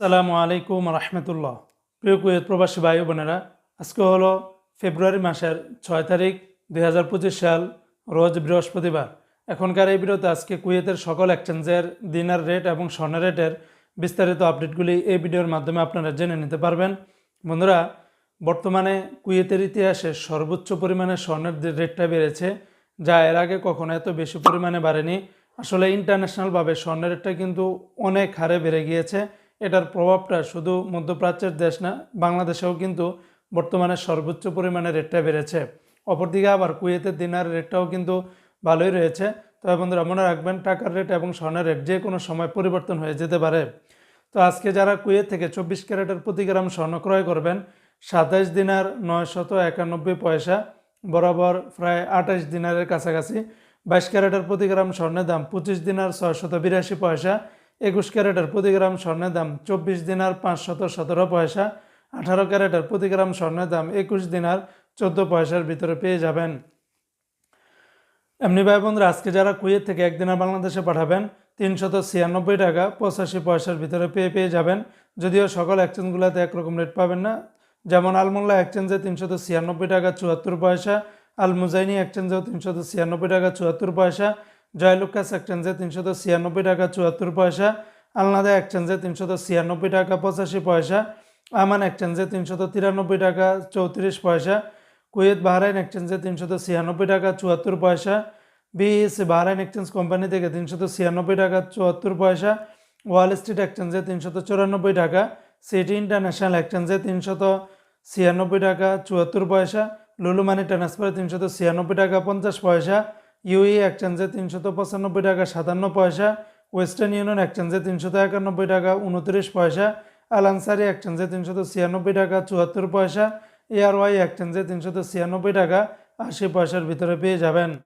সালামু আলাইকুম রহমতুল্লাহ। প্রিয় কুয়েত প্রবাসী ভাই বোনেরা, আজকে হলো ফেব্রুয়ারি মাসের ছয় তারিখ, দুই হাজার পঁচিশ সাল, রোজ বৃহস্পতিবার। এখনকার এই ভিডিওতে আজকে কুয়েতের সকল এক্সচেঞ্জের দিনার রেট এবং স্বর্ণের রেটের বিস্তারিত আপডেটগুলি এই ভিডিওর মাধ্যমে আপনারা জেনে নিতে পারবেন। বন্ধুরা, বর্তমানে কুয়েতের ইতিহাসে সর্বোচ্চ পরিমাণে স্বর্ণের রেটটা বেড়েছে, যা এর আগে কখনো এত বেশি পরিমাণে বাড়েনি, আসলে ইন্টারন্যাশনালভাবে স্বর্ণের রেটটা কিন্তু অনেক হারে বেড়ে গিয়েছে। এটার প্রভাবটা শুধু মধ্যপ্রাচ্যের দেশ না, বাংলাদেশেও কিন্তু বর্তমানে সর্বোচ্চ পরিমাণে রেটটা বেড়েছে। অপরদিকে আবার কুয়েতের দিনার রেটটাও কিন্তু ভালোই রয়েছে। তবে বন্ধুরা, মনে রাখবেন, টাকার রেট এবং স্বর্ণের রেট যে কোনো সময় পরিবর্তন হয়ে যেতে পারে। তো আজকে যারা কুয়েত থেকে চব্বিশ ক্যারেটের প্রতি গ্রাম স্বর্ণ ক্রয় করবেন, সাতাইশ দিনার নয়শত একানব্বই পয়সা, বরাবর প্রায় আঠাশ দিনারের কাছাকাছি। বাইশ ক্যারেটের প্রতি গ্রাম স্বর্ণের দাম পঁচিশ দিনার ছয়শত বিরাশি পয়সা একুশ ক্যারেটের প্রতি গ্রাম স্বর্ণের দাম চব্বিশ দিনার পাঁচশত সতেরো পয়সা, আঠারো ক্যারেটের প্রতি গ্রাম স্বর্ণের দাম একুশ দিনার চোদ্দ পয়সার ভিতরে পেয়ে যাবেন। এমনি ভাই বন্ধুরা, আজকে যারা কুয়েত থেকে একদিনের বাংলাদেশে পাঠাবেন, তিনশত ছিয়ানব্বই টাকা পঁচাশি পয়সার ভিতরে পেয়ে পেয়ে যাবেন। যদিও সকল এক্সচেঞ্জগুলোতে একরকম রেট পাবেন না। যেমন আলমোল্লা এক্সচেঞ্জে তিনশত ছিয়ানব্বই টাকা চুয়াত্তর পয়সা আল মুজাইনি এক্সচেঞ্জেও তিনশত ছিয়ানব্বই টাকা চুয়াত্তর পয়সা জয়লুকাস এক্সচেঞ্জে তিনশত ছিয়ানব্বই টাকা, চুয়াত্তর পয়সা। আলনাদা এক্সচেঞ্জে তিনশত ছিয়ানব্বই টাকা, পঁচাশি পয়সা। আমান এক্সচেঞ্জে তিনশত তিরানব্বই টাকা, চৌত্রিশ পয়সা। কুয়েত বাহরাইন এক্সচেঞ্জে তিনশত ছিয়ানব্বই টাকা, চুয়াত্তর পয়সা। বিএসসি বাহরাইন এক্সচেঞ্জ কোম্পানি থেকে তিনশত ছিয়ানব্বই টাকা, চুয়াত্তর পয়সা। ওয়াল স্ট্রিট এক্সচেঞ্জে তিনশত চুরানব্বই টাকা। সিটি ইন্টারন্যাশনাল এক্সচেঞ্জে তিনশত ছিয়ানব্বই টাকা, চুয়াত্তর পয়সা। লুলু মানি ট্রান্সফারে তিনশত ছিয়ানব্বই টাকা, পঞ্চাশ পয়সা। ইউই এক্সচেঞ্জে তিনশত পঁচানব্বই টাকা সাতান্ন পয়সা, ওয়েস্টার্ন ইউনিয়ন এক্সচেঞ্জে তিনশত একানব্বই টাকা উনত্রিশ পয়সা, আলানসারি এক্সচেঞ্জে তিনশত ছিয়ানব্বই টাকা চুয়াত্তর পয়সা এয়ারওয়াই এক্সচেঞ্জে তিনশত ছিয়ানব্বই টাকা আশি পয়সার ভিতরে পেয়ে যাবেন।